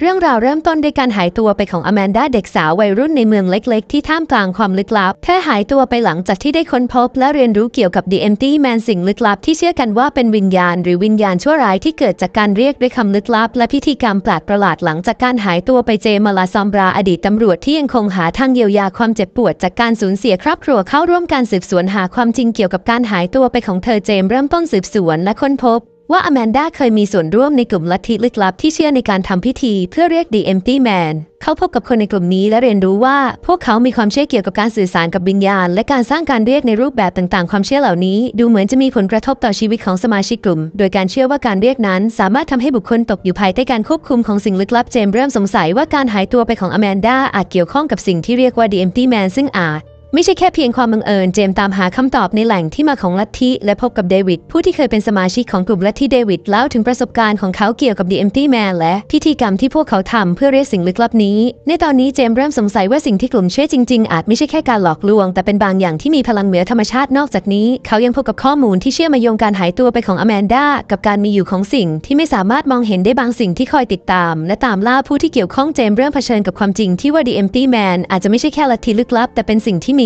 เรื่องราวเริ่มต้นด้วยการหายตัวไปของอแมนดาเด็กสาววัยรุ่นในเมืองเล็กๆ ที่ท่ามกลางความลึกลับ เธอหายตัวไปหลังจากที่ได้ค้นพบและเรียนรู้เกี่ยวกับ The Empty Man สิ่งลึกลับที่เชื่อกันว่าเป็นวิญญาณ หรือวิญญาณชั่วร้ายที่เกิดจากการเรียกด้วยคำลึกลับ และพิธีกรรมแปลกประหลาดหลังจากการหายตัวไปเจมาลาซอมบราอดีตตำรวจที่ยังคงหาทางเยียวยาความเจ็บปวดจากการสูญเสียครอบครัวเข้าร่วมการสืบสวนหาความจริงเกี่ยวกับการหายตัวไปของเธอเจมเริ่มต้นสืบสวนและค้นพบ ว่าอแมนดาเคยมีส่วนร่วมในกลุ่มลัทธิลึกลับที่เชื่อในการทำพิธีเพื่อเรียก The Empty Man เขาพบกับคนในกลุ่มนี้และเรียนรู้ว่า พวกเขามีความเชื่อเกี่ยวกับการสื่อสารกับวิญญาณ และการสร้างการเรียกในรูปแบบต่างๆ ความเชื่อเหล่านี้ ดูเหมือนจะมีผลกระทบต่อชีวิตของสมาชิกกลุ่ม โดยการเชื่อว่าการเรียกนั้น สามารถทำให้บุคคลตกอยู่ภายใต้การควบคุมของสิ่งลึกลับเจมส์เริ่มสงสัยว่าการหายตัวไปของอแมนดาอาจเกี่ยวข้องกับสิ่งที่เรียกว่า The Empty Man ซึ่งอาจ ไม่ใช่แค่เพียงความบังเอิญ เจมส์ตามหาคำตอบในแหล่งที่มาของลัทธิและพบกับเดวิดผู้ที่เคยเป็นสมาชิกของกลุ่มลัทธิเดวิดเล่าถึงประสบการณ์ของเขาเกี่ยวกับ The Empty Man และพิธีกรรมที่พวกเขาทำเพื่อเรียกสิ่งลึกลับนี้ ในตอนนี้เจมส์เริ่มสงสัยว่าสิ่งที่กลุ่มเชื่อจริง ๆ อาจไม่ใช่แค่การหลอกลวง แต่เป็นบางอย่างที่มีพลังเหนือธรรมชาตินอกจากนี้ เขายังพบกับข้อมูลที่เชื่อมโยงการหายตัวไปของอแมนดากับการมีอยู่ของสิ่งที่ไม่สามารถมองเห็นได้บางสิ่งที่คอยติดตาม และตามล่าผู้ที่เกี่ยวข้องเจมส์เริ่มเผชิญกับความจริงที่ว่า The Empty Man อาจจะไม่ใช่แค่ลัทธิลึกลับแต่เป็นสิ่งที่มี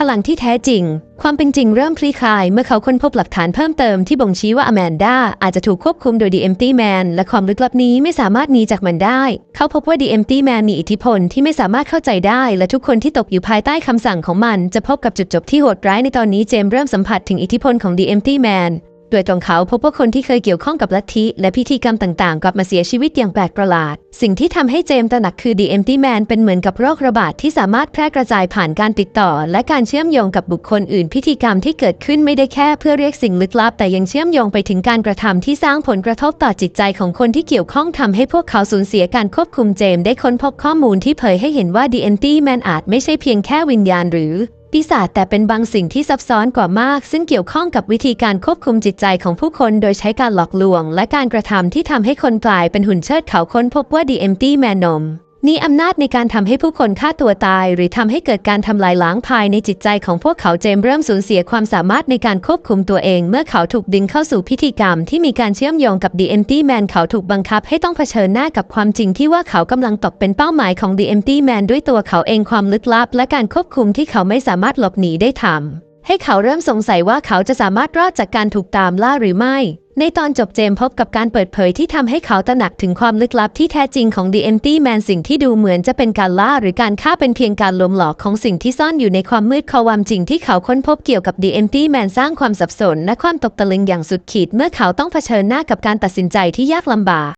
พลังที่แท้จริง ความเป็นจริงเริ่มคลี่คลาย เมื่อเขาค้นพบหลักฐานเพิ่มเติมที่บ่งชี้ว่าอแมนดาอาจจะถูกควบคุมโดยดีเอ็มตี้แมนและความลึกลับนี้ไม่สามารถหนีจากมันได้ เขาพบว่าดีเอ็มตี้แมนมีอิทธิพลที่ไม่สามารถเข้าใจได้ และทุกคนที่ตกอยู่ภายใต้คำสั่งของมัน จะพบกับจุดจบที่โหดร้ายในตอนนี้เจมส์เริ่มสัมผัสถึงอิทธิพลของดีเอ็มตี้แมน โดยตรงเขาพบว่าคนที่เคยเกี่ยวข้องกับลัทธิและพิธีกรรมต่างๆ กลับมาเสียชีวิตอย่างแปลกประหลาด สิ่งที่ทำให้เจมส์ตระหนักคือ The Empty Man เป็นเหมือนกับโรคระบาดที่สามารถแพร่กระจายผ่านการติดต่อ และการเชื่อมโยงกับบุคคลอื่น พิธีกรรมที่เกิดขึ้นไม่ได้แค่เพื่อเรียกสิ่งลึกลับ แต่ยังเชื่อมโยงไปถึงการกระทำที่สร้างผลกระทบต่อจิตใจของคนที่เกี่ยวข้องทำให้พวกเขาสูญเสียการควบคุมเจมส์ได้ค้นพบข้อมูลที่เผยให้เห็นว่า The Empty Man อาจไม่ใช่เพียงแค่วิญญาณหรือ ปีศาจแต่เป็นบางสิ่งที่ซับซ้อนกว่ามาก ซึ่งเกี่ยวข้องกับวิธีการควบคุมจิตใจของผู้คนโดยใช้การหลอกลวง และการกระทำที่ทำให้คนกลายเป็นหุ่นเชิดเขาค้นพบว่าดีเอ็มตี้แมนนม มีอำนาจในการทำให้ผู้คนฆ่าตัวตาย หรือทำให้เกิดการทำลายล้างภายในจิตใจของพวกเขาเจมเริ่มสูญเสียความสามารถในการควบคุมตัวเอง เมื่อเขาถูกดึงเข้าสู่พิธีกรรมที่มีการเชื่อมโยงกับ The Empty Man เขาถูกบังคับให้ต้องเผชิญหน้ากับความจริงที่ว่าเขากำลังตกเป็นเป้าหมายของ The Empty Man ด้วยตัวเขาเองความลึกลับ และการควบคุมที่เขาไม่สามารถหลบหนีได้ทำให้เขาเริ่มสงสัยว่าเขาจะสามารถรอดจากการถูกตามล่าหรือไม่ ในตอนจบเจมพบกับการเปิดเผยที่ทำให้เขาตระหนักถึงความลึกลับที่แท้จริงของ The Empty Man สิ่งที่ดูเหมือนจะเป็นการล่าหรือการฆ่าเป็นเพียงการลมหลอกของสิ่งที่ซ่อนอยู่ในความมืดความจริงที่เขาค้นพบเกี่ยวกับ The Empty Man สร้างความสับสนและความตกตะลึงอย่างสุดขีดเมื่อเขาต้องเผชิญหน้ากับการตัดสินใจที่ยากลำบาก